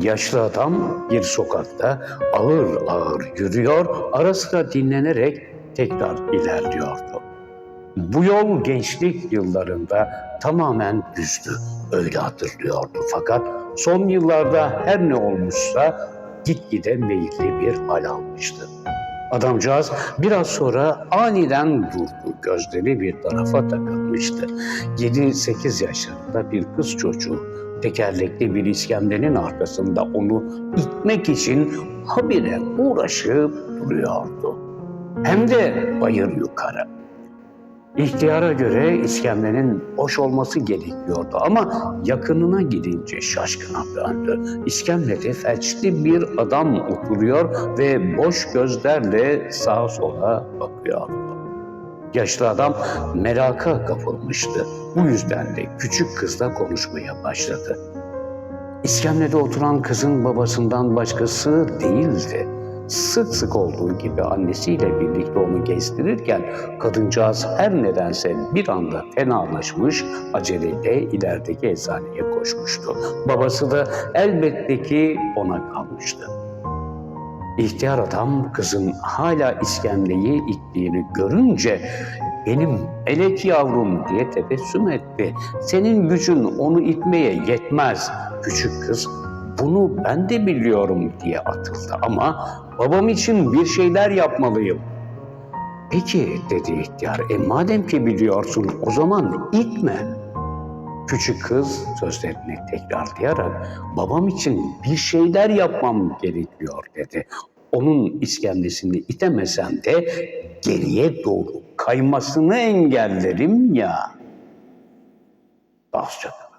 Yaşlı adam bir sokakta ağır ağır yürüyor, ara sıra dinlenerek tekrar ilerliyordu. Bu yol gençlik yıllarında tamamen düzdü, öyle hatırlıyordu. Fakat son yıllarda her ne olmuşsa gitgide meyilli bir hal almıştı. Adamcağız biraz sonra aniden durdu. Gözleri bir tarafa takılmıştı. 7-8 yaşlarında bir kız çocuğu tekerlekli bir iskemlenin arkasında onu itmek için habire uğraşıp duruyordu. Hem de bayır yukarı. İhtiyara göre iskemlenin boş olması gerekiyordu ama yakınına gidince şaşkına döndü. İskemlede felçli bir adam oturuyor ve boş gözlerle sağa sola bakıyordu. Yaşlı adam meraka kapılmıştı. Bu yüzden de küçük kızla konuşmaya başladı. İskemlede oturan kızın babasından başkası değildi. Sık sık olduğu gibi annesiyle birlikte onu gezdirirken kadıncağız her nedense bir anda fenalaşmış, aceleyle ilerideki eczaneye koşmuştu. Babası da elbette ki ona kalmıştı. İhtiyar adam kızın hala iskemleyi ittiğini görünce benim melek yavrum diye tebessüm etti. Senin gücün onu itmeye yetmez. Küçük kız bunu ben de biliyorum diye atıldı ama babam için bir şeyler yapmalıyım. Peki dedi ihtiyar, e madem ki biliyorsun o zaman itme. Küçük kız sözlerini tekrarlayarak babam için bir şeyler yapmam gerekiyor dedi. Onun iskemlesini itemesem de geriye doğru kaymasını engellerim ya. Hoşçakalın.